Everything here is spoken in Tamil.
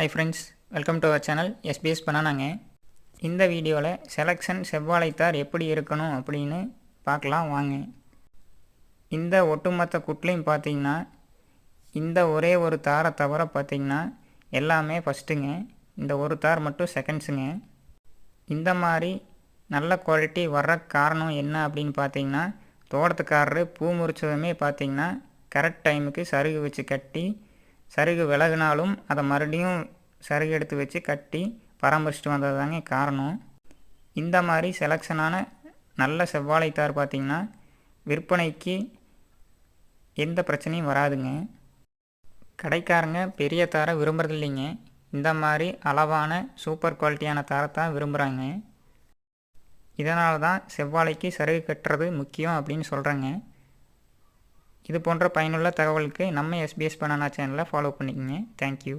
Hi friends welcome to our channel SPS பண்ணானாங்க இந்த வீடியோவில் செலெக்ஷன் செவ்வாழைத்தார் எப்படி இருக்கணும் அப்படின்னு பார்க்கலாம் வாங்க. இந்த ஒட்டுமொத்த குட்லையும் பார்த்தீங்கன்னா இந்த ஒரே ஒரு தாரை தவிர பார்த்தீங்கன்னா எல்லாமே ஃபஸ்ட்டுங்க இந்த ஒரு தார் மட்டும் செகண்ட்ஸுங்க இந்த மாதிரி நல்ல குவாலிட்டி வர்ற காரணம் என்ன அப்படின்னு பார்த்தீங்கன்னா தோட்டத்துக்காரரு பூ முறிச்சதுமே பார்த்தீங்கன்னா கரெக்ட் டைமுக்கு சருகு வச்சு கட்டி சருகு விலகுனாலும் அதை மறுபடியும் சருகு எடுத்து வச்சு கட்டி பராமரிச்சுட்டு வந்தது தாங்க காரணம். இந்த மாதிரி செலெக்ஷனான நல்ல செவ்வாழைத்தார் பார்த்திங்கன்னா விற்பனைக்கு எந்த பிரச்சனையும் வராதுங்க. கடைக்காரங்க பெரிய தாரை விரும்புறது இல்லைங்க. இந்த மாதிரி அளவான சூப்பர் குவாலிட்டியான தாரத்தான் விரும்புகிறாங்க இதனால தான் செவ்வாழைக்கு சருகு கட்டுறது முக்கியம் அப்படின்னு சொல்கிறேங்க இது போன்ற பயனுள்ள தகவலுக்கு நம்ம எஸ்பிஎஸ் பனானா சேனலை ஃபாலோ பண்ணிக்கோங்க. Thank you